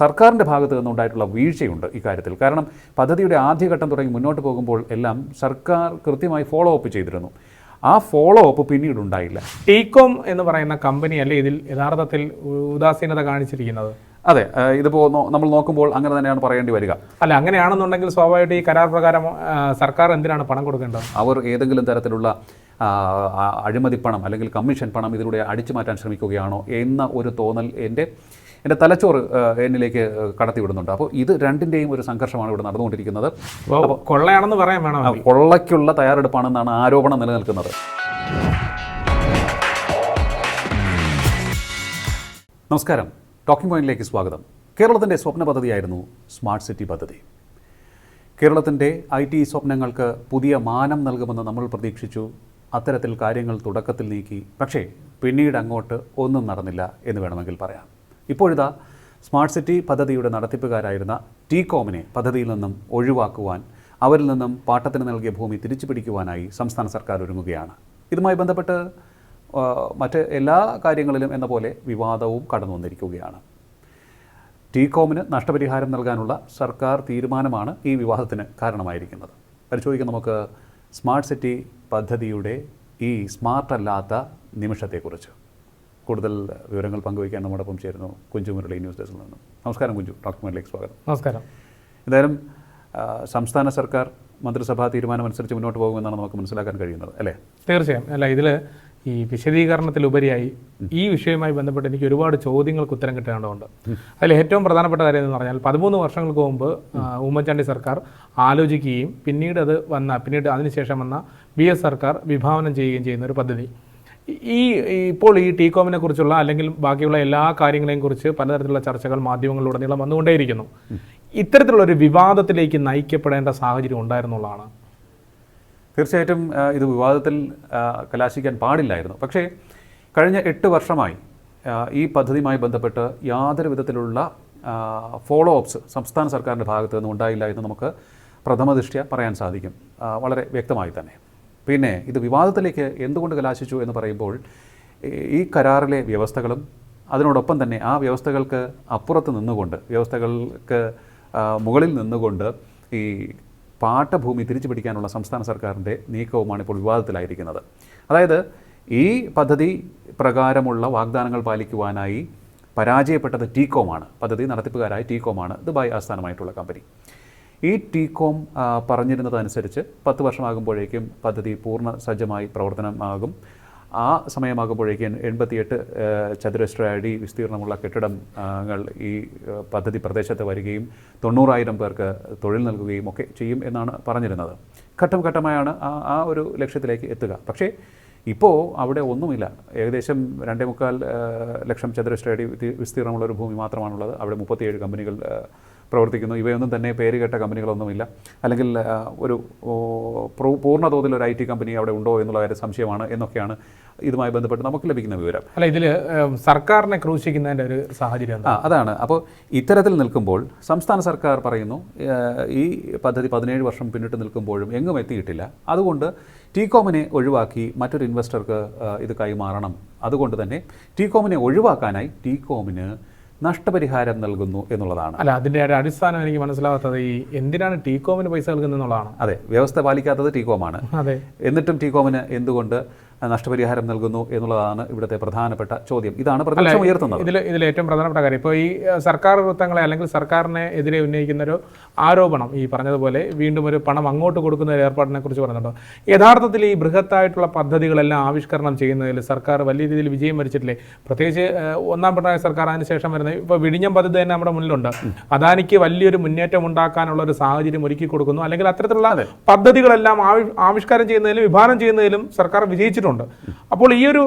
സർക്കാരിന്റെ ഭാഗത്ത് നിന്നുണ്ടായിട്ടുള്ള വീഴ്ചയുണ്ട് ഇക്കാര്യത്തിൽ കാരണം പദ്ധതിയുടെ ആദ്യഘട്ടം തുടങ്ങി മുന്നോട്ട് പോകുമ്പോൾ എല്ലാം സർക്കാർ കൃത്യമായി ഫോളോ അപ്പ് ചെയ്തിരുന്നു. ആ ഫോളോ അപ്പ് പിന്നീട് ഉണ്ടായില്ല. ടീകോം എന്ന് പറയുന്ന കമ്പനിയല്ലേ ഇതിൽ യഥാർത്ഥത്തിൽ ഉദാസീനത കാണിച്ചിരിക്കുന്നത്? അതെ ഇത് ഇതിപ്പോൾ നമ്മൾ നോക്കുമ്പോൾ അങ്ങനെ തന്നെയാണ് പറയേണ്ടി വരിക. അല്ല അങ്ങനെയാണെന്നുണ്ടെങ്കിൽ സ്വാഭാവികമായിട്ട് ഈ കരാർ പ്രകാരം സർക്കാർ എന്തിനാണ് പണം കൊടുക്കേണ്ടത്? അവർ ഏതെങ്കിലും തരത്തിലുള്ള അഴിമതി പണം അല്ലെങ്കിൽ കമ്മീഷൻ പണം ഇതിലൂടെ അടിച്ചു മാറ്റാൻ ശ്രമിക്കുകയാണോ എന്ന ഒരു തോന്നൽ എന്റെ എന്റെ തലച്ചോറ് എന്നിലേക്ക് കടത്തി വിടുന്നുണ്ട് അപ്പോൾ ഇത് രണ്ടിന്റെയും ഒരു സംഘർഷമാണ് ഇവിടെ നടന്നുകൊണ്ടിരിക്കുന്നത്. അപ്പോൾ കൊള്ളയാണെന്ന് പറയാൻ വേണം? കൊള്ളയ്ക്കുള്ള തയ്യാറെടുപ്പാണെന്നാണ് ആരോപണം നിലനിൽക്കുന്നത്. നമസ്കാരം. ടോക്കിംഗ് പോയിന്റിലേക്ക് സ്വാഗതം. കേരളത്തിന്റെ സ്വപ്ന പദ്ധതിയായിരുന്നു സ്മാർട്ട് സിറ്റി പദ്ധതി. കേരളത്തിന്റെ ഐ ടി സ്വപ്നങ്ങൾക്ക് പുതിയ മാനം നൽകുമെന്ന് നമ്മൾ പ്രതീക്ഷിച്ചു. അത്തരത്തിൽ കാര്യങ്ങൾ തുടക്കത്തിൽ നീക്കി. പക്ഷേ പിന്നീട് അങ്ങോട്ട് ഒന്നും നടന്നില്ല എന്ന് വേണമെങ്കിൽ പറയാം. ഇപ്പോഴിതാ സ്മാർട്ട് സിറ്റി പദ്ധതിയുടെ നടത്തിപ്പുകാരായിരുന്ന ടി കോമിനെ പദ്ധതിയിൽ നിന്നും ഒഴിവാക്കുവാൻ അവരിൽ നിന്നും പാട്ടത്തിന് നൽകിയ ഭൂമി തിരിച്ചു പിടിക്കുവാനായി സംസ്ഥാന സർക്കാർ ഒരുങ്ങുകയാണ്. ഇതുമായി ബന്ധപ്പെട്ട് മറ്റ് എല്ലാ കാര്യങ്ങളിലും എന്ന പോലെ വിവാദവും കടന്നു വന്നിരിക്കുകയാണ്. ടീകോമിന് നഷ്ടപരിഹാരം നൽകാനുള്ള സർക്കാർ തീരുമാനമാണ് ഈ വിവാദത്തിന് കാരണമായിരിക്കുന്നത്. പരിശോധിക്കാം നമുക്ക് സ്മാർട്ട് സിറ്റി പദ്ധതിയുടെ ഈ സ്മാർട്ടല്ലാത്ത നിമിഷത്തെക്കുറിച്ച്. കൂടുതൽ വിവരങ്ങൾ പങ്കുവയ്ക്കാൻ നമ്മോടൊപ്പം ചേരുന്നു കുഞ്ചു മുരളി ന്യൂസ് ഡെസ്കിൽ നിന്നും. നമസ്കാരം കുഞ്ചു. ഡോക്ടർ മുരളിക്ക് സ്വാഗതം. നമസ്കാരം. എന്തായാലും സംസ്ഥാന സർക്കാർ മന്ത്രിസഭാ തീരുമാനമനുസരിച്ച് മുന്നോട്ട് പോകുമെന്നാണ് നമുക്ക് മനസ്സിലാക്കാൻ കഴിയുന്നത് അല്ലേ? തീർച്ചയായും. അല്ല ഇതിൽ ഈ വിശദീകരണത്തിലുപരിയായി ഈ വിഷയവുമായി ബന്ധപ്പെട്ട് എനിക്ക് ഒരുപാട് ചോദ്യങ്ങൾക്ക് ഉത്തരം കിട്ടേണ്ടതുണ്ട്. അതിൽ ഏറ്റവും പ്രധാനപ്പെട്ട കാര്യം എന്ന് പറഞ്ഞാൽ പതിമൂന്ന് വർഷങ്ങൾക്ക് മുമ്പ് ഉമ്മൻചാണ്ടി സർക്കാർ ആലോചിക്കുകയും പിന്നീട് അത് വന്ന പിന്നീട് അതിനുശേഷം വന്ന ബി എസ് സർക്കാർ വിഭാവനം ചെയ്യുകയും ചെയ്യുന്ന ഒരു പദ്ധതി. ഈ ഇപ്പോൾ ഈ ടീകോമിനെ കുറിച്ചുള്ള അല്ലെങ്കിൽ ബാക്കിയുള്ള എല്ലാ കാര്യങ്ങളെയും കുറിച്ച് പലതരത്തിലുള്ള ചർച്ചകൾ മാധ്യമങ്ങളിലുടനീളം വന്നുകൊണ്ടേയിരിക്കുന്നു. ഇത്തരത്തിലുള്ള ഒരു വിവാദത്തിലേക്ക് നയിക്കപ്പെടേണ്ട സാഹചര്യം ഉണ്ടായിരുന്നുള്ളതാണ്. തീർച്ചയായിട്ടും ഇത് വിവാദത്തിൽ കലാശിക്കാൻ പാടില്ലായിരുന്നു. പക്ഷേ കഴിഞ്ഞ എട്ട് വർഷമായി ഈ പദ്ധതിയുമായി ബന്ധപ്പെട്ട് യാതൊരു വിധത്തിലുള്ള ഫോളോ അപ്സ് സംസ്ഥാന സർക്കാരിന്റെ ഭാഗത്തു നിന്ന് ഉണ്ടായില്ല എന്ന് നമുക്ക് പ്രഥമദൃഷ്ട്യ പറയാൻ സാധിക്കും. വളരെ വ്യക്തമായി തന്നെ. പിന്നെ ഇത് വിവാദത്തിലേക്ക് എന്തുകൊണ്ട് കലാശിച്ചു എന്ന് പറയുമ്പോൾ ഈ- കരാറിലെ വ്യവസ്ഥകളും അതിനോടൊപ്പം തന്നെ ആ വ്യവസ്ഥകൾക്ക് അപ്പുറത്ത് നിന്നുകൊണ്ട് വ്യവസ്ഥകൾക്ക് മുകളിൽ നിന്നുകൊണ്ട് ഈ പാട്ടഭൂമി തിരിച്ചു പിടിക്കാനുള്ള സംസ്ഥാന സർക്കാരിന്റെ നീക്കവുമാണ് ഇപ്പോൾ വിവാദത്തിലായിരിക്കുന്നത്. അതായത് ഈ പദ്ധതി പ്രകാരമുള്ള വാഗ്ദാനങ്ങൾ പാലിക്കുവാനായി പരാജയപ്പെട്ടത് ടീകോമാണ് പദ്ധതി നടത്തിപ്പുകാരായ ടീകോമാണ് ദുബായ് ആസ്ഥാനമായിട്ടുള്ള കമ്പനി. ഈ ടീകോം പറഞ്ഞിരുന്നതനുസരിച്ച് പത്ത് വർഷമാകുമ്പോഴേക്കും പദ്ധതി പൂർണ സജ്ജമായി പ്രവർത്തനമാകും. ആ സമയമാകുമ്പോഴേക്കും എൺപത്തിയെട്ട് ചതുരശ്ര അടി വിസ്തീർണമുള്ള കെട്ടിടങ്ങൾ ഈ പദ്ധതി പ്രദേശത്ത് വരികയും തൊണ്ണൂറായിരം പേർക്ക് തൊഴിൽ നൽകുകയും ഒക്കെ ചെയ്യും എന്നാണ് പറഞ്ഞിരുന്നത്. ഘട്ടം ഘട്ടമായാണ് ആ ആ ഒരു ലക്ഷ്യത്തിലേക്ക് എത്തുക. പക്ഷേ ഇപ്പോൾ അവിടെ ഒന്നുമില്ല. ഏകദേശം രണ്ടേ മുക്കാൽ ലക്ഷം ചതുരശ്ര അടി വിസ്തീർണമുള്ള ഒരു ഭൂമി മാത്രമാണുള്ളത്. അവിടെ മുപ്പത്തിയേഴ് കമ്പനികൾ പ്രവർത്തിക്കുന്നു. ഇവയൊന്നും തന്നെ പേര് കേട്ട കമ്പനികളൊന്നുമില്ല. അല്ലെങ്കിൽ ഒരു പൂർണ തോതിൽ ഒരു ഐ ടി കമ്പനി അവിടെ ഉണ്ടോ എന്നുള്ള കാര്യം സംശയമാണ് എന്നൊക്കെയാണ് ഇതുമായി ബന്ധപ്പെട്ട് നമുക്ക് ലഭിക്കുന്ന വിവരം. അല്ല ഇതിൽ സർക്കാരിനെ ക്രൂശിക്കുന്നതിന്റെ ഒരു സാഹചര്യം ആ അതാണ്. അപ്പോൾ ഇത്തരത്തിൽ നിൽക്കുമ്പോൾ സംസ്ഥാന സർക്കാർ പറയുന്നു ഈ പദ്ധതി പതിനേഴ് വർഷം പിന്നിട്ട് നിൽക്കുമ്പോഴും എങ്ങും എത്തിയിട്ടില്ല. അതുകൊണ്ട് ടീകോമിനെ ഒഴിവാക്കി മറ്റൊരു ഇൻവെസ്റ്റർക്ക് ഇത് കൈമാറണം. അതുകൊണ്ട് തന്നെ ടീകോമിനെ ഒഴിവാക്കാനായി ടീകോമിന് നഷ്ടപരിഹാരം നൽകുന്നു എന്നുള്ളതാണ്. അല്ല അതിന്റെ ഒരു അടിസ്ഥാനം എനിക്ക് മനസ്സിലാവാത്തത് ഈ എന്തിനാണ് ടീകോമിന് പൈസ നൽകുന്നത് എന്നുള്ളതാണ്. അതെ വ്യവസ്ഥ പാലിക്കാത്തത് ടീകോമാണ്. അതെ. എന്നിട്ടും ടീകോമിന് എന്തുകൊണ്ട് നഷ്ടപരിഹാരം നൽകുന്നു എന്നുള്ളതാണ് ഇവിടുത്തെ പ്രധാനപ്പെട്ട ചോദ്യം. ഇതാണ് പ്രതിപക്ഷം ഉയർത്തുന്നത്. ഇതിൽ ഇതിൽ ഏറ്റവും പ്രധാനപ്പെട്ട കാര്യം ഇപ്പോൾ ഈ സർക്കാർ വൃത്തങ്ങളെ അല്ലെങ്കിൽ സർക്കാരിനെ എതിരെ ഉന്നയിക്കുന്ന ഒരു ആരോപണം ഈ പറഞ്ഞതുപോലെ വീണ്ടും ഒരു പണം അങ്ങോട്ട് കൊടുക്കുന്ന ഒരു ഏർപ്പാടിനെ കുറിച്ച് പറഞ്ഞിട്ടുണ്ടോ യഥാർത്ഥത്തിൽ ഈ ബൃഹത്തായിട്ടുള്ള പദ്ധതികളെല്ലാം ആവിഷ്കരണം ചെയ്യുന്നതിൽ സർക്കാർ വലിയ രീതിയിൽ വിജയം വരിച്ചിട്ടില്ലേ? പ്രത്യേകിച്ച് ഒന്നാം പിണറായി സർക്കാർ അതിനുശേഷം വരുന്ന ഇപ്പോൾ വിഴിഞ്ഞം പദ്ധതി തന്നെ നമ്മുടെ മുന്നിലുണ്ട്. അദാനിക്ക് വലിയൊരു മുന്നേറ്റം ഉണ്ടാക്കാനുള്ള ഒരു സാഹചര്യം ഒരുക്കി കൊടുക്കുന്നു. അല്ലെങ്കിൽ അത്തരത്തിലുള്ള പദ്ധതികളെല്ലാം ആവി- ആവിഷ്കാരം ചെയ്യുന്നതിലും വിഭാവനം ചെയ്യുന്നതിലും സർക്കാർ വിജയിച്ചിട്ടുണ്ട്. അപ്പോൾ ഈ ഒരു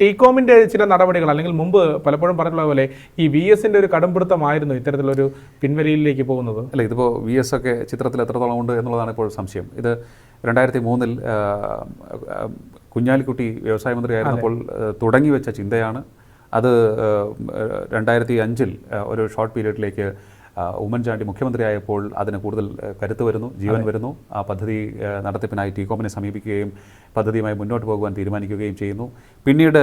ടീകോമിന്റെ ചില നടപടികൾ അല്ലെങ്കിൽ മുമ്പ് പലപ്പോഴും പറഞ്ഞിട്ടുള്ള പോലെ ഈ വി എസിന്റെ ഒരു കടുംപിടുത്തമായിരുന്നു ഇത്തരത്തിലൊരു പിൻവലിയിലേക്ക് പോകുന്നത്? അല്ല ഇതിപ്പോൾ വി എസ് ഒക്കെ ചിത്രത്തിൽ എത്രത്തോളം ഉണ്ട് എന്നുള്ളതാണ് ഇപ്പോൾ സംശയം. ഇത് രണ്ടായിരത്തി മൂന്നിൽ കുഞ്ഞാലിക്കുട്ടി വ്യവസായ മന്ത്രിയായിരുന്നപ്പോൾ ആയിരുന്നപ്പോൾ തുടങ്ങി വെച്ച ചിന്തയാണ്. അത് രണ്ടായിരത്തി അഞ്ചിൽ ഒരു ഷോർട്ട് പീരീഡിലേക്ക് ഉമ്മൻചാണ്ടി മുഖ്യമന്ത്രിയായപ്പോൾ അതിന് കൂടുതൽ കരുത്ത് വരുന്നു ജീവൻ വരുന്നു. ആ പദ്ധതി നടത്തിപ്പിനായി ടീകോമിനെ സമീപിക്കുകയും പദ്ധതിയുമായി മുന്നോട്ട് പോകുവാൻ തീരുമാനിക്കുകയും ചെയ്യുന്നു. പിന്നീട്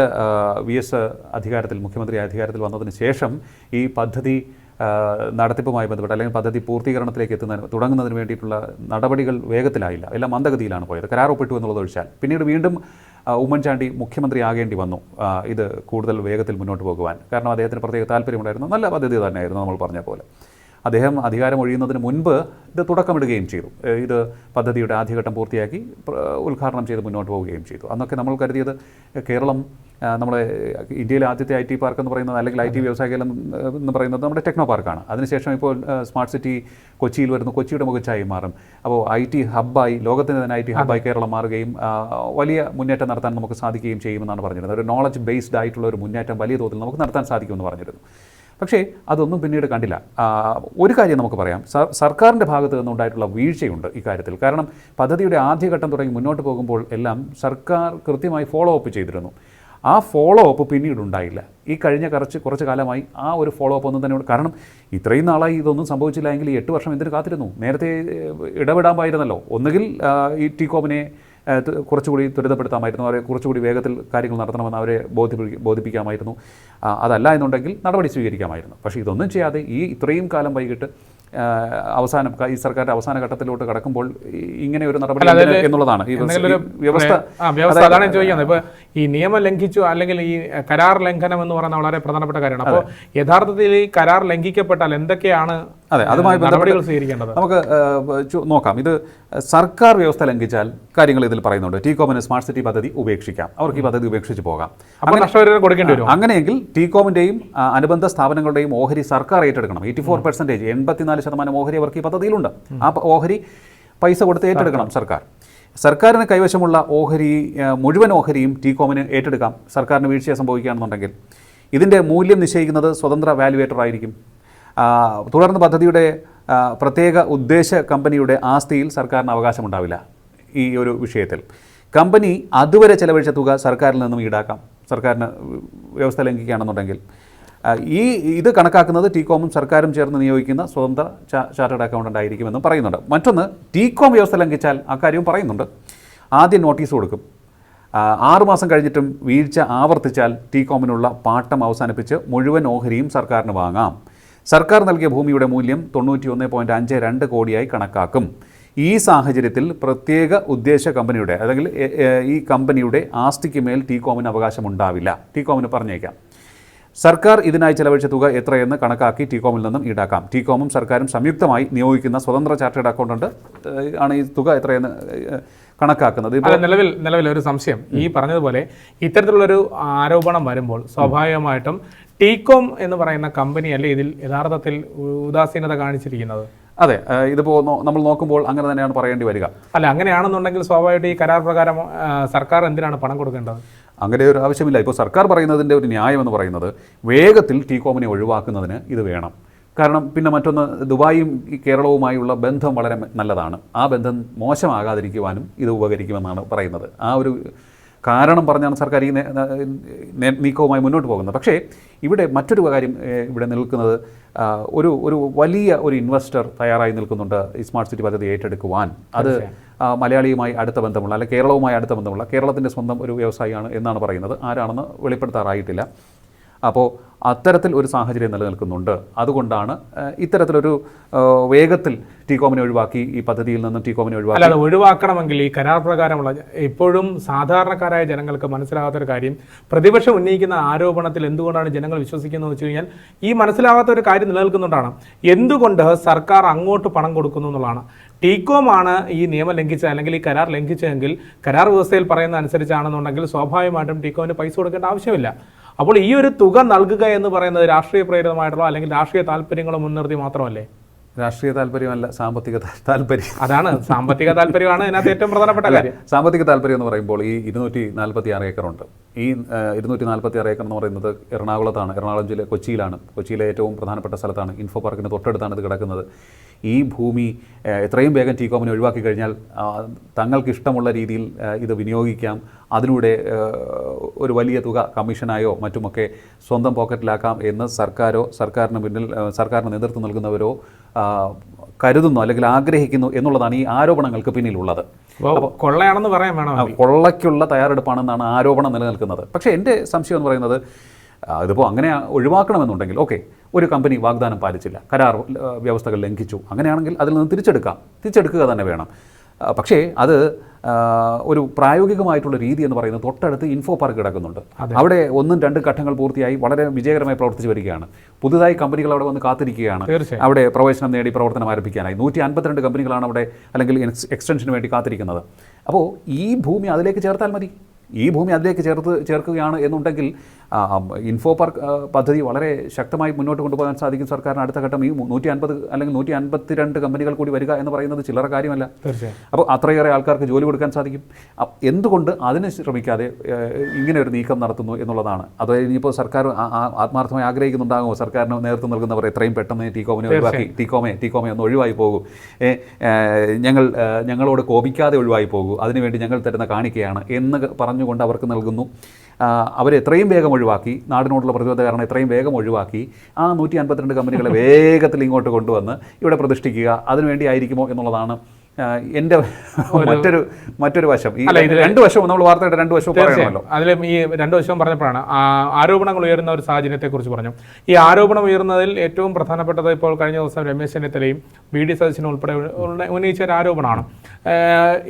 വി എസ് അധികാരത്തിൽ മുഖ്യമന്ത്രി അധികാരത്തിൽ വന്നതിന് ശേഷം ഈ പദ്ധതി നടത്തിപ്പുമായി ബന്ധപ്പെട്ട് അല്ലെങ്കിൽ പദ്ധതി പൂർത്തീകരണത്തിലേക്ക് എത്തുന്നതിന് തുടങ്ങുന്നതിന് വേണ്ടിയിട്ടുള്ള നടപടികൾ വേഗത്തിലായില്ല. എല്ലാം മന്ദഗതിയിലാണ് പോയത്. കരാർ ഒപ്പിട്ടു എന്നുള്ളത് ഒഴിച്ചാൽ. പിന്നീട് വീണ്ടും ഉമ്മൻചാണ്ടി മുഖ്യമന്ത്രി ആകേണ്ടി വന്നു. ഇത് കൂടുതൽ വേഗത്തിൽ മുന്നോട്ട് പോകുവാൻ. കാരണം അദ്ദേഹത്തിന് പ്രത്യേക താല്പര്യമുണ്ടായിരുന്നു. നല്ല പദ്ധതി തന്നെയായിരുന്നു നമ്മൾ പറഞ്ഞ പോലെ. അദ്ദേഹം അധികാരം ഒഴിയുന്നതിന് മുൻപ് ഇത് തുടക്കമിടുകയും ചെയ്തു. ഇത് പദ്ധതിയുടെ ആദ്യഘട്ടം പൂർത്തിയാക്കി ഉദ്ഘാടനം ചെയ്ത് മുന്നോട്ട് പോവുകയും ചെയ്തു. അന്നൊക്കെ നമ്മൾ കരുതിയത് കേരളം നമ്മുടെ ഇന്ത്യയിലെ ആദ്യത്തെ ഐ ടി പാർക്ക് എന്ന് പറയുന്നത് അല്ലെങ്കിൽ ഐ ടി വ്യവസായ കേന്ദ്രം എന്ന് പറയുന്നത് നമ്മുടെ ടെക്നോ പാർക്കാണ്. അതിനുശേഷം ഇപ്പോൾ സ്മാർട്ട് സിറ്റി കൊച്ചിയിൽ വരുന്നു. കൊച്ചിയുടെ മുഖച്ചായി മാറും. അപ്പോൾ ഐ ടി ഹബ്ബായി ലോകത്തിന് തന്നെ ഐ ടി ഹബ്ബായി കേരളം മാറുകയും വലിയ മുന്നേറ്റം നടത്താൻ നമുക്ക് സാധിക്കുകയും ചെയ്യുമെന്നാണ് പറഞ്ഞിരുന്നത്. ഒരു നോളജ് ബേസ്ഡ് ആയിട്ടുള്ള ഒരു മുന്നേറ്റം വലിയ തോതിൽ നമുക്ക് നടത്താൻ സാധിക്കുമെന്ന് പറഞ്ഞിരുന്നു. പക്ഷേ അതൊന്നും പിന്നീട് കണ്ടില്ല. ഒരു കാര്യം നമുക്ക് പറയാം. സർ- സർക്കാരിന്റെ ഭാഗത്ത് നിന്നുണ്ടായിട്ടുള്ള വീഴ്ചയുണ്ട് ഇക്കാര്യത്തിൽ കാരണം പദ്ധതിയുടെ ആദ്യഘട്ടം തുടങ്ങി മുന്നോട്ട് പോകുമ്പോൾ എല്ലാം സർക്കാർ കൃത്യമായി ഫോളോ അപ്പ് ചെയ്തിരുന്നു. ആ ഫോളോ അപ്പ് പിന്നീട് ഉണ്ടായില്ല. ഈ കഴിഞ്ഞ കുറച്ച് കുറച്ച് കാലമായി ആ ഒരു ഫോളോ അപ്പ് ഒന്നും തന്നെ. കാരണം ഇത്രയും നാളായി ഇതൊന്നും സംഭവിച്ചില്ല എങ്കിൽ ഈ എട്ട് വർഷം എന്തിനു കാത്തിരുന്നു? നേരത്തെ ഇടപെടാമായിരുന്നല്ലോ ഒന്നുകിൽ ഈ ടീകോമിനെ കുറച്ചുകൂടി ത്വരിതപ്പെടുത്താമായിരുന്നു. അവരെ കുറച്ചുകൂടി വേഗത്തിൽ കാര്യങ്ങൾ നടത്തണമെന്ന് അവരെ ബോധിപ്പി ബോധിപ്പിക്കാമായിരുന്നു. അതല്ല എന്നുണ്ടെങ്കിൽ നടപടി സ്വീകരിക്കാമായിരുന്നു. പക്ഷേ ഇതൊന്നും ചെയ്യാതെ ഈ ഇത്രയും കാലം വൈകിട്ട് അവസാനം ഈ സർക്കാരിന്റെ അവസാന ഘട്ടത്തിലോട്ട് കടക്കുമ്പോൾ ഇങ്ങനെ ഒരു നടപടി എന്നുള്ളതാണ്. ഈ വ്യവസ്ഥ അതാണ് ചോദിക്കുന്നത്. ഇപ്പൊ ഈ നിയമം ലംഘിച്ചു അല്ലെങ്കിൽ ഈ കരാർ ലംഘനം എന്ന് പറയുന്ന വളരെ പ്രധാനപ്പെട്ട കാര്യമാണ്. അപ്പോൾ യഥാർത്ഥത്തിൽ ഈ കരാർ ലംഘിക്കപ്പെട്ടാൽ എന്തൊക്കെയാണ് അതെ അതുമായി നടപടികൾ സ്വീകരിക്കേണ്ടത്? നമുക്ക് നോക്കാം. ഇത് സർക്കാർ വ്യവസ്ഥ ലംഘിച്ചാൽ കാര്യങ്ങൾ ഇതിൽ പറയുന്നുണ്ട്. ടീകോമിന് സ്മാർട്ട് സിറ്റി പദ്ധതി ഉപേക്ഷിക്കാം. അവർക്ക് ഈ പദ്ധതി ഉപേക്ഷിച്ച് പോകാം. കൊടുക്കേണ്ടി വരും അങ്ങനെയെങ്കിൽ ടീകോമിന്റെയും അനുബന്ധ സ്ഥാപനങ്ങളുടെയും ഓഹരി സർക്കാർ ഏറ്റെടുക്കണം. എയ്റ്റി ഫോർ പെർസെന്റേജ് എൺപത്തിനാല് ശതമാനം ഓഹരി അവർക്ക് ഈ പദ്ധതിയിലുണ്ട്. ആ ഓഹരി പൈസ കൊടുത്ത് ഏറ്റെടുക്കണം സർക്കാർ. സർക്കാരിന് കൈവശമുള്ള ഓഹരി മുഴുവൻ ഓഹരിയും ടീകോമിന് ഏറ്റെടുക്കാം. സർക്കാരിന് വീഴ്ച സംഭവിക്കുകയാണെന്നുണ്ടെങ്കിൽ. ഇതിന്റെ മൂല്യം നിശ്ചയിക്കുന്നത് സ്വതന്ത്ര വാല്യുവേറ്റർ ആയിരിക്കും. തുടർന്ന് പദ്ധതിയുടെ പ്രത്യേക ഉദ്ദേശ കമ്പനിയുടെ ആസ്തിയിൽ സർക്കാരിന് അവകാശമുണ്ടാവില്ല ഈ ഒരു വിഷയത്തിൽ. കമ്പനി അതുവരെ ചെലവഴിച്ച തുക സർക്കാരിൽ നിന്നും ഈടാക്കാം. സർക്കാരിന് വ്യവസ്ഥ ലംഘിക്കുകയാണെന്നുണ്ടെങ്കിൽ. ഈ ഇത് കണക്കാക്കുന്നത് ടികോമും സർക്കാരും ചേർന്ന് നിയോഗിക്കുന്ന സ്വതന്ത്ര ചാർട്ടേഡ് അക്കൗണ്ടന്റ് ആയിരിക്കുമെന്നും പറയുന്നുണ്ട്. മറ്റൊന്ന് ടികോം വ്യവസ്ഥ ലംഘിച്ചാൽ അക്കാര്യവും പറയുന്നുണ്ട്. ആദ്യം നോട്ടീസ് കൊടുക്കും. ആറുമാസം കഴിഞ്ഞിട്ടും വീഴ്ച ആവർത്തിച്ചാൽ ടികോമിനുള്ള പാട്ടം അവസാനിപ്പിച്ച് മുഴുവൻ ഓഹരിയും സർക്കാരിന് വാങ്ങാം. സർക്കാർ നൽകിയ ഭൂമിയുടെ മൂല്യം തൊണ്ണൂറ്റി ഒന്ന് പോയിന്റ് അഞ്ച് രണ്ട് കോടിയായി കണക്കാക്കും. ഈ സാഹചര്യത്തിൽ പ്രത്യേക ഉദ്ദേശ കമ്പനിയുടെ അല്ലെങ്കിൽ ഈ കമ്പനിയുടെ ആസ്തിക്ക് മേൽ ടികോമിന് അവകാശമുണ്ടാവില്ല. ടികോമിന് പറഞ്ഞേക്കാം. സർക്കാർ ഇതിനായി ചെലവഴിച്ച തുക എത്രയെന്ന് കണക്കാക്കി ടികോമിൽ നിന്നും ഈടാക്കാം. ടികോമും സർക്കാരും സംയുക്തമായി നിയോഗിക്കുന്ന സ്വതന്ത്ര ചാർട്ടേഡ് അക്കൗണ്ടന്റ് ഉണ്ട്. ആണ് ഈ തുക എത്രയെന്ന് കണക്കാക്കുന്നത്. നിലവിൽ നിലവിൽ ഒരു സംശയം. ഈ പറഞ്ഞതുപോലെ ഇത്തരത്തിലുള്ളൊരു ആരോപണം വരുമ്പോൾ സ്വാഭാവികമായിട്ടും ടീകോം എന്ന് പറയുന്ന കമ്പനിയല്ലേ ഇതിൽ യഥാർത്ഥത്തിൽ ഉദാസീനത കാണിച്ചിരിക്കുന്നത്? അതെ ഇതിപ്പോ ഇതിപ്പോൾ നമ്മൾ നോക്കുമ്പോൾ അങ്ങനെ തന്നെയാണ് പറയേണ്ടി വരിക. അല്ല അങ്ങനെയാണെന്നുണ്ടെങ്കിൽ സ്വാഭാവികമായിട്ട് ഈ കരാർ പ്രകാരം സർക്കാർ എന്തിനാണ് പണം കൊടുക്കേണ്ടത്? അങ്ങനെ ഒരു ആവശ്യമില്ല. ഇപ്പോൾ സർക്കാർ പറയുന്നതിന്റെ ഒരു ന്യായം എന്ന് പറയുന്നത് വേഗത്തിൽ ടീകോമിനെ ഒഴിവാക്കുന്നതിന് ഇത് വേണം. കാരണം പിന്നെ മറ്റൊന്ന് ദുബായും കേരളവുമായുള്ള ബന്ധം വളരെ നല്ലതാണ്. ആ ബന്ധം മോശമാകാതിരിക്കുവാനും ഇത് ഉപകരിക്കുമെന്നാണ് പറയുന്നത്. ആ ഒരു കാരണം പറഞ്ഞാണ് സർക്കാർ ഈ നീക്കവുമായി മുന്നോട്ട് പോകുന്നത്. പക്ഷേ ഇവിടെ മറ്റൊരു കാര്യം ഇവിടെ നിൽക്കുന്നത് ഒരു ഒരു വലിയ ഒരു ഇൻവെസ്റ്റർ തയ്യാറായി നിൽക്കുന്നുണ്ട് ഈ സ്മാർട്ട് സിറ്റി പദ്ധതി ഏറ്റെടുക്കുവാൻ. അത് മലയാളിയുമായി അടുത്ത ബന്ധമുള്ള അല്ലെ കേരളവുമായി അടുത്ത ബന്ധമുള്ള കേരളത്തിന്റെ സ്വന്തം ഒരു വ്യവസായിയാണ് എന്നാണ് പറയുന്നത്. ആരാണെന്ന് വെളിപ്പെടുത്താറായിട്ടില്ല. അപ്പോൾ അത്തരത്തിൽ ഒരു സാഹചര്യം നിലനിൽക്കുന്നുണ്ട്. അതുകൊണ്ടാണ് ഇത്തരത്തിലൊരു വേഗത്തിൽ ടീകോമിനെ ഒഴിവാക്കി ഈ പദ്ധതിയിൽ നിന്നും ടീകോമിനെ ഒഴിവാക്കി. അല്ല ഒഴിവാക്കണമെങ്കിൽ ഈ കരാർ പ്രകാരമുള്ള എപ്പോഴും സാധാരണക്കാരായ ജനങ്ങൾക്ക് മനസ്സിലാകാത്ത ഒരു കാര്യം പ്രതിപക്ഷം ഉന്നയിക്കുന്ന ആരോപണത്തിൽ എന്തുകൊണ്ടാണ് ജനങ്ങൾ വിശ്വസിക്കുന്നത് വെച്ച് കഴിഞ്ഞാൽ ഈ മനസ്സിലാകാത്ത ഒരു കാര്യം നിലനിൽക്കുന്നുണ്ടാണ്. എന്തുകൊണ്ട് സർക്കാർ അങ്ങോട്ട് പണം കൊടുക്കുന്നു എന്നുള്ളതാണ്. ടീകോം ആണ് ഈ നിയമം ലംഘിച്ചത് അല്ലെങ്കിൽ ഈ കരാർ ലംഘിച്ചതെങ്കിൽ കരാർ വ്യവസ്ഥയിൽ പറയുന്ന അനുസരിച്ചാണെന്നുണ്ടെങ്കിൽ സ്വാഭാവികമായിട്ടും ടീകോമിന് പൈസ കൊടുക്കേണ്ട ആവശ്യമില്ല. അപ്പോൾ ഈ ഒരു തുക നൽകുക എന്ന് പറയുന്നത് രാഷ്ട്രീയ പ്രേരിതമായിട്ടുള്ള അല്ലെങ്കിൽ രാഷ്ട്രീയ താല്പര്യങ്ങളോ മുൻനിർത്തി മാത്രമല്ലേ? രാഷ്ട്രീയ താല്പര്യമല്ല സാമ്പത്തിക താല്പര്യം. അതാണ് സാമ്പത്തിക താല്പര്യമാണ് ഇതിനകത്ത് ഏറ്റവും പ്രധാനപ്പെട്ട കാര്യം. സാമ്പത്തിക താല്പര്യം എന്ന് പറയുമ്പോൾ ഈ ഇരുന്നൂറ്റി നാൽപ്പത്തി ആറ് ഏക്കറുണ്ട്. ഈ ഇരുന്നൂറ്റി നാൽപ്പത്തി ആറ് ഏക്കർ എന്ന് പറയുന്നത് എറണാകുളത്താണ് എറണാകുളം ജില്ല കൊച്ചിയിലാണ്. കൊച്ചിയിലെ ഏറ്റവും പ്രധാനപ്പെട്ട സ്ഥലത്താണ്. ഇൻഫോ പാർക്കിന് തൊട്ടടുത്താണ് ഇത് കിടക്കുന്നത്. ഈ ഭൂമി എത്രയും വേഗം ടീകോമിനെ ഒഴിവാക്കി കഴിഞ്ഞാൽ തങ്ങൾക്ക് ഇഷ്ടമുള്ള രീതിയിൽ ഇത് വിനിയോഗിക്കാം. അതിലൂടെ ഒരു വലിയ തുക കമ്മീഷനായോ മറ്റുമൊക്കെ സ്വന്തം പോക്കറ്റിലാക്കാം എന്ന് സർക്കാരോ സർക്കാരിന് മുന്നിൽ സർക്കാരിന് നേതൃത്വം നൽകുന്നവരോ കരുതുന്നു അല്ലെങ്കിൽ ആഗ്രഹിക്കുന്നു എന്നുള്ളതാണ് ഈ ആരോപണങ്ങൾക്ക് പിന്നിലുള്ളത്. കൊള്ളയാണെന്ന് പറയാൻ വേണം? കൊള്ളയ്ക്കുള്ള തയ്യാറെടുപ്പാണെന്നാണ് ആരോപണം നിലനിൽക്കുന്നത്. പക്ഷേ എന്റെ സംശയം എന്ന് പറയുന്നത് ആ, ഇതിപ്പോൾ അങ്ങനെ ഒഴിവാക്കണമെന്നുണ്ടെങ്കിൽ ഓക്കെ ഒരു കമ്പനി വാഗ്ദാനം പാലിച്ചില്ല കരാർ വ്യവസ്ഥകൾ ലംഘിച്ചു അങ്ങനെയാണെങ്കിൽ അതിൽ നിന്ന് തിരിച്ചെടുക്കാം തിരിച്ചെടുക്കുക തന്നെ വേണം. പക്ഷേ അത് ഒരു പ്രായോഗികമായിട്ടുള്ള രീതി എന്ന് പറയുന്നത് തൊട്ടടുത്ത് ഇൻഫോ പാർക്ക് കിടക്കുന്നുണ്ട്. അവിടെ ഒന്നും രണ്ട് ഘട്ടങ്ങൾ പൂർത്തിയായി വളരെ വിജയകരമായി പ്രവർത്തിച്ചു വരികയാണ്. പുതുതായി കമ്പനികൾ അവിടെ വന്ന് കാത്തിരിക്കുകയാണ്. അവിടെ പ്രവേശനം നേടി പ്രവർത്തനം ആരംഭിക്കാനായി. നൂറ്റി അൻപത്തിരണ്ട് കമ്പനികളാണ് അവിടെ അല്ലെങ്കിൽ എക്സ് എക്സ്റ്റൻഷന് വേണ്ടി കാത്തിരിക്കുന്നത്. അപ്പോൾ ഈ ഭൂമി അതിലേക്ക് ചേർത്താൽ മതി. ഈ ഭൂമി അതിലേക്ക് ചേർത്ത് ചേർക്കുകയാണ് എന്നുണ്ടെങ്കിൽ ഇൻഫോ പാർക്ക് പദ്ധതി വളരെ ശക്തമായി മുന്നോട്ട് കൊണ്ടുപോകാൻ സാധിക്കും സർക്കാരിന് അടുത്ത ഘട്ടം. ഈ നൂറ്റി അൻപത് അല്ലെങ്കിൽ നൂറ്റി അൻപത്തിരണ്ട് കമ്പനികൾ കൂടി വരിക എന്ന് പറയുന്നത് ചില്ലറ കാര്യമല്ല. അപ്പോൾ അത്രയേറെ ആൾക്കാർക്ക് ജോലി കൊടുക്കാൻ സാധിക്കും. എന്തുകൊണ്ട് അതിന് ശ്രമിക്കാതെ ഇങ്ങനെ ഒരു നീക്കം നടത്തുന്നു എന്നുള്ളതാണ്. അത് ഇനിയിപ്പോൾ സർക്കാർ ആത്മാർത്ഥമായി ആഗ്രഹിക്കുന്നുണ്ടാകുമോ? സർക്കാരിന് നേതൃത്വം നൽകുന്നവർ എത്രയും പെട്ടെന്ന് ടീകോമിനെ ഒഴിവാക്കി ടീകോമെ ടീകോമെ ഒന്ന് ഒഴിവായി പോകും. ഞങ്ങൾ ഞങ്ങളോട് കോപിക്കാതെ ഒഴിവായി പോകും. അതിനുവേണ്ടി ഞങ്ങൾ തരുന്ന കാണിക്കയാണ് എന്ന് പറഞ്ഞുകൊണ്ട് അവർക്ക് നൽകുന്നു. അവരെ എത്രയും വേഗം ഒഴിവാക്കി നാടിനോടുള്ള പ്രതിബദ്ധത കാരണം എത്രയും വേഗം ഒഴിവാക്കി ആ നൂറ്റി അൻപത്തിരണ്ട് കമ്പനികളെ വേഗത്തിൽ ഇങ്ങോട്ട് കൊണ്ടുവന്ന് ഇവിടെ പ്രതിഷ്ഠിക്കുക അതിനുവേണ്ടി ആയിരിക്കുമോ എന്നുള്ളതാണ് ആ, എന്റെ മറ്റൊരു മറ്റൊരു വശം. ഈ രണ്ട് വശവും നമ്മൾ വാർത്തയുടെ രണ്ട് വശവും പറയണമല്ലോ. അതിൽ ഈ രണ്ട് വശവും പറഞ്ഞപ്പോഴാണ് ആരോപണങ്ങൾ ഉയരുന്ന ഒരു സാഹചര്യത്തെ കുറിച്ച് പറഞ്ഞു. ഈ ആരോപണം ഉയർന്നതിൽ ഏറ്റവും പ്രധാനപ്പെട്ടത് ഇപ്പോൾ കഴിഞ്ഞ ദിവസം രമേശ് ചെന്നിത്തലയും വി ഡി സതീശനും ഉൾപ്പെടെ ഉന്നയിച്ച ഒരു ആരോപണമാണ്.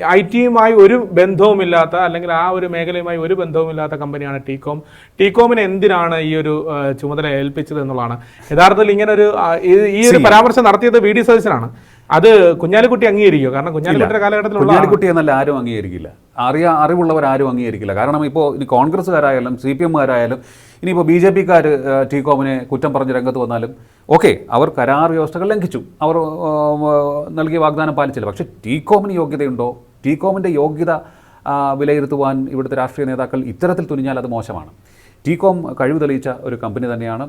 ഐ ടിയുമായി ഒരു ബന്ധവുമില്ലാത്ത അല്ലെങ്കിൽ ആ ഒരു മേഖലയുമായി ഒരു ബന്ധവുമില്ലാത്ത കമ്പനിയാണ് ടീകോം ടീകോമിന് എന്തിനാണ് ഈ ഒരു ചുമതല ഏൽപ്പിച്ചത് എന്നുള്ളതാണ്. യഥാർത്ഥത്തിൽ ഇങ്ങനെ ഒരു ഈ- ഈ ഒരു പരാമർശം നടത്തിയത് വി ഡി സതീശനാണ്. അത് കുഞ്ഞാലിക്കുട്ടി അംഗീകരിക്കുക കാരണം കുഞ്ഞാലിക്കുട്ടിയുടെ കാലഘട്ടത്തിൽ കുഞ്ഞാലിക്കുട്ടി എന്നല്ല ആരും അംഗീകരിക്കില്ല. അറിയാ അറിവുള്ളവർ ആരും അംഗീകരിക്കില്ല. കാരണം ഇപ്പോൾ ഇനി കോൺഗ്രസ്സുകാരായാലും സി പി എമ്മുകാരായാലും ഇനിയിപ്പോൾ ബി ജെ പിക്കാർ ടീകോമിനെ കുറ്റം പറഞ്ഞ് രംഗത്ത് വന്നാലും ഓക്കെ അവർ കരാർ വ്യവസ്ഥകൾ ലംഘിച്ചു. അവർ നൽകിയ വാഗ്ദാനം പാലിച്ചില്ല. പക്ഷേ ടി കോമിന് യോഗ്യതയുണ്ടോ? ടി കോമിന്റെ യോഗ്യത വിലയിരുത്തുവാൻ ഇവിടുത്തെ രാഷ്ട്രീയ നേതാക്കൾ ഇത്തരത്തിൽ തുനിഞ്ഞാൽ അത് മോശമാണ്. ടീകോം കഴിവ് തെളിയിച്ച ഒരു കമ്പനി തന്നെയാണ്.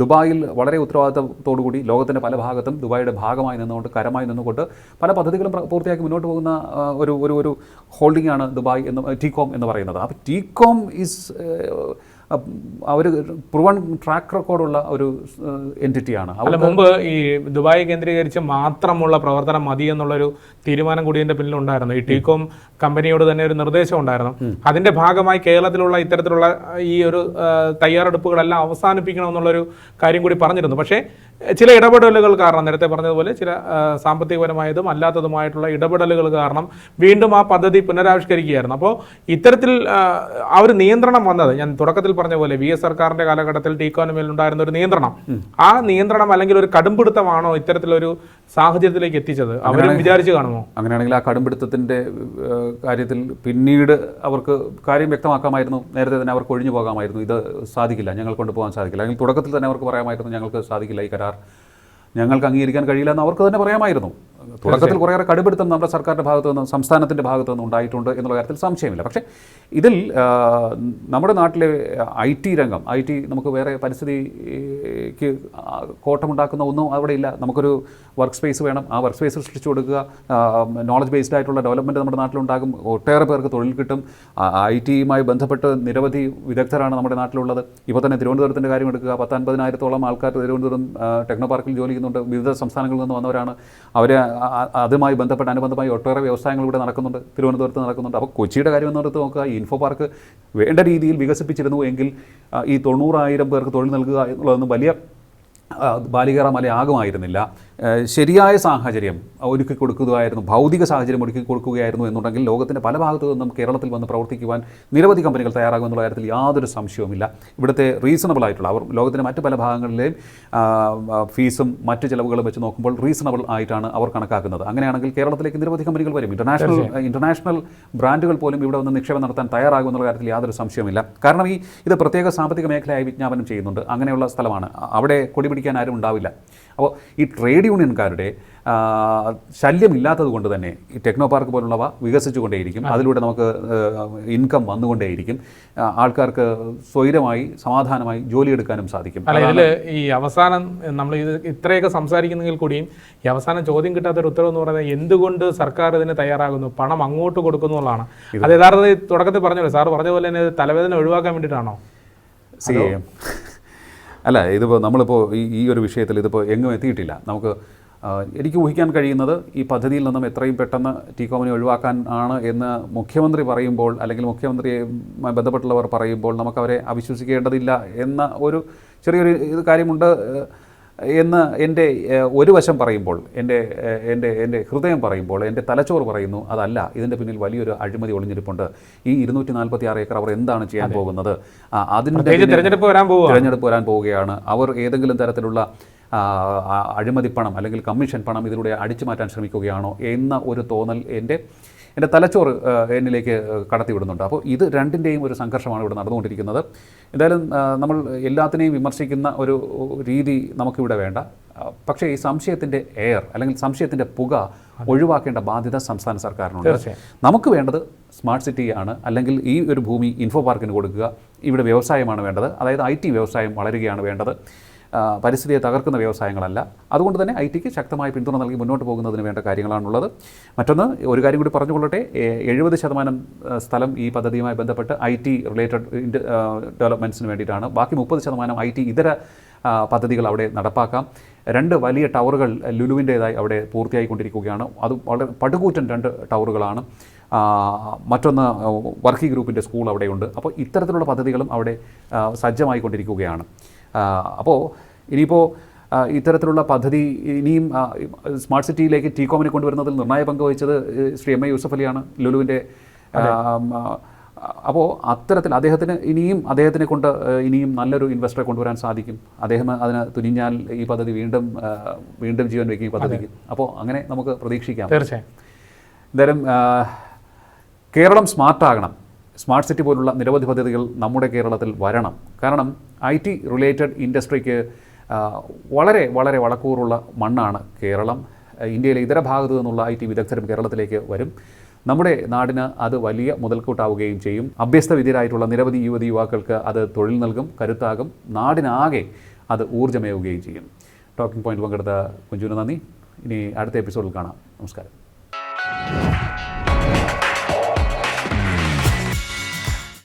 ദുബായിൽ വളരെ ഉത്തരവാദിത്തത്തോടുകൂടി ലോകത്തിന്റെ പല ഭാഗത്തും ദുബായിയുടെ ഭാഗമായി നിന്നുകൊണ്ട് കരമായി നിന്നുകൊണ്ട് പല പദ്ധതികളും പൂർത്തിയാക്കി മുന്നോട്ട് പോകുന്ന ഒരു ഒരു ഒരു ഹോൾഡിംഗ് ആണ് ദുബായ് എന്ന് ടീകോം എന്ന് പറയുന്നത്. അപ്പോൾ Tecom is our proven track റെക്കോർഡുള്ള ഒരു എന്റിറ്റിയാണ്. അല്ല മുമ്പ് ഈ ദുബായ് കേന്ദ്രീകരിച്ച് മാത്രമുള്ള പ്രവർത്തനം മതി എന്നുള്ളൊരു തീരുമാനം കൂടി ഇതിന്റെ പിന്നിലുണ്ടായിരുന്നു. ഈ ടീകോം കമ്പനിയോട് തന്നെ ഒരു നിർദ്ദേശം ഉണ്ടായിരുന്നു. അതിന്റെ ഭാഗമായി കേരളത്തിലുള്ള ഇത്തരത്തിലുള്ള ഈ ഒരു തയ്യാറെടുപ്പുകളെല്ലാം അവസാനിപ്പിക്കണം എന്നുള്ളൊരു കാര്യം കൂടി പറഞ്ഞിരുന്നു. പക്ഷേ ചില ഇടപെടലുകൾ കാരണം നേരത്തെ പറഞ്ഞതുപോലെ ചില സാമ്പത്തികപരമായതും അല്ലാത്തതുമായിട്ടുള്ള ഇടപെടലുകൾ കാരണം വീണ്ടും ആ പദ്ധതി പുനരാവിഷ്കരിക്കുകയായിരുന്നു. അപ്പോൾ ഇത്തരത്തിൽ ആ, ഒരു നിയന്ത്രണം വന്നത് ഞാൻ തുടക്കത്തിൽ പറഞ്ഞ പോലെ വി എസ് സർക്കാരിന്റെ കാലഘട്ടത്തിൽ ടീക്കോന് ഉണ്ടായിരുന്ന ഒരു നിയന്ത്രണം. ആ നിയന്ത്രണം അല്ലെങ്കിൽ ഒരു കടുംപിടുത്തമാണോ ഇത്തരത്തിലൊരു സാഹചര്യത്തിലേക്ക് എത്തിച്ചത്? അവരും വിചാരിച്ചു കാണുമോ? അങ്ങനെയാണെങ്കിൽ ആ കടുംപിടുത്തത്തിന്റെ കാര്യത്തിൽ പിന്നീട് അവർക്ക് കാര്യം വ്യക്തമാക്കാമായിരുന്നു. നേരത്തെ തന്നെ അവർക്ക് ഒഴിഞ്ഞു പോകാമായിരുന്നു. ഇത് സാധിക്കില്ല. ഞങ്ങൾ കൊണ്ടുപോകാൻ സാധിക്കില്ല. അല്ലെങ്കിൽ തുടക്കത്തിൽ തന്നെ അവർക്ക് പറയാമായിരുന്നു ഞങ്ങൾക്ക് സാധിക്കില്ല ഈ കരാർ. ഞങ്ങൾക്ക് അംഗീകരിക്കാൻ കഴിയില്ല എന്ന് അവർക്ക് തന്നെ പറയാമായിരുന്നു. തുടക്കത്തിൽ കുറേയേറെ കടുപിടുത്തം നമ്മുടെ സർക്കാരിന്റെ ഭാഗത്തു നിന്നും സംസ്ഥാനത്തിന്റെ ഭാഗത്തു നിന്നും ഉണ്ടായിട്ടുണ്ട് എന്നുള്ള കാര്യത്തിൽ സംശയമില്ല. പക്ഷേ ഇതിൽ നമ്മുടെ നാട്ടിലെ ഐ ടി രംഗം ഐ ടി നമുക്ക് വേറെ പരിസ്ഥിതിക്ക് കോട്ടമുണ്ടാക്കുന്ന ഒന്നും അവിടെ ഇല്ല. നമുക്കൊരു വർക്ക് സ്പേസ് വേണം. ആ വർക്ക് സ്പേസ് സൃഷ്ടിച്ചു കൊടുക്കുക നോളജ് ബേസ്ഡ് ആയിട്ടുള്ള ഡെവലപ്മെന്റ് നമ്മുടെ നാട്ടിലുണ്ടാകും. ഒട്ടേറെ പേർക്ക് തൊഴിൽ കിട്ടും. ഐ ടിയുമായി ബന്ധപ്പെട്ട് നിരവധി വിദഗ്ധരാണ് നമ്മുടെ നാട്ടിലുള്ളത്. ഇപ്പോൾ തന്നെ തിരുവനന്തപുരത്തിന്റെ കാര്യം എടുക്കുക. പത്തൻപതിനായിരത്തോളം ആൾക്കാർ തിരുവനന്തപുരം ടെക്നോ പാർക്കിൽ ജോലി ചെയ്യുന്നുണ്ട്. വിവിധ സംസ്ഥാനങ്ങളിൽ നിന്ന് വന്നവരാണ്. അവർ അതുമായി ബന്ധപ്പെട്ട് അനുബന്ധമായി ഒട്ടേറെ വ്യവസായങ്ങൾ ഇവിടെ നടക്കുന്നുണ്ട്. തിരുവനന്തപുരത്ത് നടക്കുന്നുണ്ട്. അപ്പോൾ കൊച്ചിയുടെ കാര്യം എന്നെടുത്ത് നോക്കുക. ഇൻഫോ പാർക്ക് വേണ്ട രീതിയിൽ വികസിപ്പിച്ചിരുന്നു എങ്കിൽ ഈ തൊണ്ണൂറായിരം പേർക്ക് തൊഴിൽ നൽകുക എന്നുള്ളതൊന്നും വലിയ ബാലികേറ മലയാകുമായിരുന്നില്ല. ശരിയായ സാഹചര്യം ഒരുക്കി കൊടുക്കുകയായിരുന്നു ഭൗതിക സാഹചര്യം ഒരുക്കി കൊടുക്കുകയായിരുന്നു എന്നുണ്ടെങ്കിൽ ലോകത്തിന്റെ പല ഭാഗത്തു നിന്നും കേരളത്തിൽ വന്ന് പ്രവർത്തിക്കുവാൻ നിരവധി കമ്പനികൾ തയ്യാറാകുമെന്നുള്ള കാര്യത്തിൽ യാതൊരു സംശയവുമില്ല. ഇവിടുത്തെ റീസണബിൾ ആയിട്ടുള്ള അവർ ലോകത്തിന്റെ മറ്റ് പല ഭാഗങ്ങളിലെയും ഫീസും മറ്റ് ചിലവുകളും വെച്ച് നോക്കുമ്പോൾ റീസണബിൾ ആയിട്ടാണ് അവർ കണക്കാക്കുന്നത്. അങ്ങനെയാണെങ്കിൽ കേരളത്തിലേക്ക് നിരവധി കമ്പനികൾ വരും. ഇന്റർനാഷണൽ ഇന്റർനാഷണൽ ബ്രാൻഡുകൾ പോലും ഇവിടെ വന്ന് നിക്ഷേപം നടത്താൻ തയ്യാറാകുമെന്നുള്ള കാര്യത്തിൽ യാതൊരു സംശയവുമില്ല. കാരണം ഈ ഇത് പ്രത്യേക സാമ്പത്തിക മേഖലയായി വിജ്ഞാപനം ചെയ്യുന്നുണ്ട്. അങ്ങനെയുള്ള സ്ഥലമാണ്. അവിടെ കൊടിപിടിക്കാൻ ആരും ഉണ്ടാവില്ല. അപ്പോൾ ഈ ട്രേഡ് യൂണിയൻകാരുടെ ആ, ശല്യമില്ലാത്തത് കൊണ്ട് തന്നെ ഈ ടെക്നോ പാർക്ക് പോലുള്ളവ വികസിച്ചുകൊണ്ടേയിരിക്കും. അതിലൂടെ നമുക്ക് ഇൻകം വന്നുകൊണ്ടേയിരിക്കും. ആൾക്കാർക്ക് സ്വൈരമായി സമാധാനമായി ജോലിയെടുക്കാനും സാധിക്കും. അല്ല ഈ അവസാനം നമ്മൾ ഇത് ഇത്രയൊക്കെ സംസാരിക്കുന്നെങ്കിൽ കൂടിയും ഈ അവസാനം ചോദ്യം കിട്ടാത്ത ഒരു ഉത്തരവ് എന്ന് പറയുന്നത് എന്തുകൊണ്ട് സർക്കാർ ഇതിന് തയ്യാറാകുന്നു? പണം അങ്ങോട്ട് കൊടുക്കുന്നു എന്നുള്ളതാണ്. അത് യഥാർത്ഥത്തിൽ തുടക്കത്തിൽ പറഞ്ഞല്ലോ സാർ പറഞ്ഞ പോലെ തന്നെ തലവേദന ഒഴിവാക്കാൻ വേണ്ടിയിട്ടാണോ? സി അല്ല ഇതിപ്പോൾ നമ്മളിപ്പോൾ ഈ ഈ ഒരു വിഷയത്തിൽ ഇതിപ്പോൾ എങ്ങും എത്തിയിട്ടില്ല. നമുക്ക് എനിക്ക് ഊഹിക്കാൻ കഴിയുന്നത് ഈ പദ്ധതിയിൽ നിന്നും എത്രയും പെട്ടെന്ന് ടി കോമിനെ ഒഴിവാക്കാൻ ആണ് എന്ന് മുഖ്യമന്ത്രി പറയുമ്പോൾ അല്ലെങ്കിൽ മുഖ്യമന്ത്രിയുമായി ബന്ധപ്പെട്ടുള്ളവർ പറയുമ്പോൾ നമുക്കവരെ അവിശ്വസിക്കേണ്ടതില്ല എന്ന ഒരു ചെറിയൊരു ഇത് കാര്യമുണ്ട്. എന്ന് എന്റെ ഒരു വശം പറയുമ്പോൾ എന്റെ എന്റെ എന്റെ ഹൃദയം പറയുമ്പോൾ എന്റെ തലച്ചോറ് പറയുന്നു അതല്ല. ഇതിന്റെ പിന്നിൽ വലിയൊരു അഴിമതി ഒളിഞ്ഞിരിപ്പുണ്ട്. ഈ ഇരുന്നൂറ്റി നാൽപ്പത്തി ആറ് ഏക്കർ അവർ എന്താണ് ചെയ്യാൻ പോകുന്നത്? അതിന്റെ തിരഞ്ഞെടുപ്പ് വരാൻ പോകുക തിരഞ്ഞെടുപ്പ് വരാൻ പോവുകയാണ്. അവർ ഏതെങ്കിലും തരത്തിലുള്ള അഴിമതി പണം അല്ലെങ്കിൽ കമ്മീഷൻ പണം ഇതിലൂടെ അടിച്ചു മാറ്റാൻ ശ്രമിക്കുകയാണോ എന്ന ഒരു തോന്നൽ എന്റെ എന്റെ തലച്ചോറ് എന്നിലേക്ക് കടത്തിവിടുന്നുണ്ട് അപ്പോൾ ഇത് രണ്ടിന്റെയും ഒരു സംഘർഷമാണ് ഇവിടെ നടന്നുകൊണ്ടിരിക്കുന്നത്. എന്തായാലും നമ്മൾ എല്ലാത്തിനെയും വിമർശിക്കുന്ന ഒരു രീതി നമുക്കിവിടെ വേണ്ട. പക്ഷേ ഈ സംശയത്തിന്റെ എയർ അല്ലെങ്കിൽ സംശയത്തിന്റെ പുക ഒഴിവാക്കേണ്ട ബാധ്യത സംസ്ഥാന സർക്കാരിനുണ്ട്. നമുക്ക് വേണ്ടത് സ്മാർട്ട് സിറ്റിയാണ് അല്ലെങ്കിൽ ഈ ഒരു ഭൂമി ഇൻഫോ പാർക്കിന് കൊടുക്കുക. ഇവിടെ വ്യവസായമാണ് വേണ്ടത്. അതായത് ഐ ടി വ്യവസായം വളരുകയാണ് വേണ്ടത്. പരിസ്ഥിതിയെ തകർക്കുന്ന വ്യവസായങ്ങളല്ല. അതുകൊണ്ട് തന്നെ ഐ ടിക്ക് ശക്തമായ പിന്തുണ നൽകി മുന്നോട്ട് പോകുന്നതിന് വേണ്ട കാര്യങ്ങളാണുള്ളത്. മറ്റൊന്ന് ഒരു കാര്യം കൂടി പറഞ്ഞുകൊള്ളട്ടെ. എഴുപത് ശതമാനം സ്ഥലം ഈ പദ്ധതിയുമായി ബന്ധപ്പെട്ട് ഐ ടി റിലേറ്റഡ് ഡെവലപ്മെന്റ്സിന് വേണ്ടിയിട്ടാണ്. ബാക്കി മുപ്പത് ശതമാനം ഐ ടി ഇതര പദ്ധതികൾ അവിടെ നടപ്പാക്കാം. രണ്ട് വലിയ ടവറുകൾ ലുലുവിന്റേതായി അവിടെ പൂർത്തിയായിക്കൊണ്ടിരിക്കുകയാണ്. അത് വളരെ പടുകൂറ്റൻ രണ്ട് ടവറുകളാണ്. മറ്റൊന്ന് വർക്കിംഗ് ഗ്രൂപ്പിന്റെ സ്കൂൾ അവിടെയുണ്ട്. അപ്പോൾ ഇത്തരത്തിലുള്ള പദ്ധതികളും അവിടെ സജ്ജമായിക്കൊണ്ടിരിക്കുകയാണ്. അപ്പോൾ ഇനിയിപ്പോൾ ഇത്തരത്തിലുള്ള പദ്ധതി ഇനിയും സ്മാർട്ട് സിറ്റിയിലേക്ക് ടീകോമിനെ കൊണ്ടുവരുന്നതിൽ നിർണായ പങ്ക് വഹിച്ചത് ശ്രീ എം എ യൂസഫ് അലിയാണ് ലുലുവിന്റെ അപ്പോൾ അത്തരത്തിൽ അദ്ദേഹത്തിന് ഇനിയും അദ്ദേഹത്തിനെ കൊണ്ട് ഇനിയും നല്ലൊരു ഇൻവെസ്റ്ററെ കൊണ്ടുവരാൻ സാധിക്കും. അദ്ദേഹം അതിന് തുനിഞ്ഞാൽ ഈ പദ്ധതി വീണ്ടും വീണ്ടും ജീവൻ വയ്ക്കും ഈ പദ്ധതിക്ക്. അപ്പോൾ അങ്ങനെ നമുക്ക് പ്രതീക്ഷിക്കാം. തീർച്ചയായും. എന്തായാലും കേരളം സ്മാർട്ടാകണം. സ്മാർട്ട് സിറ്റി പോലുള്ള നിരവധി പദ്ധതികൾ നമ്മുടെ കേരളത്തിൽ വരണം. കാരണം ഐ ടി റിലേറ്റഡ് ഇൻഡസ്ട്രിക്ക് വളരെ വളരെ വളക്കൂറുള്ള മണ്ണാണ് കേരളം. ഇന്ത്യയിലെ ഇതര ഭാഗത്തു നിന്നുള്ള ഐ ടി വിദഗ്ധരും കേരളത്തിലേക്ക് വരും. നമ്മുടെ നാടിന് അത് വലിയ മുതൽക്കൂട്ടാവുകയും ചെയ്യും. അഭ്യസ്ത വിധിരായിട്ടുള്ള നിരവധി യുവതി യുവാക്കൾക്ക് അത് തൊഴിൽ നൽകും കരുത്താകും. നാടിനാകെ അത് ഊർജമേവുകയും ചെയ്യും. ടോക്കിംഗ് പോയിന്റ് പങ്കെടുത്ത കുഞ്ചുവിന് നന്ദി. ഇനി അടുത്ത എപ്പിസോഡിൽ കാണാം. നമസ്കാരം.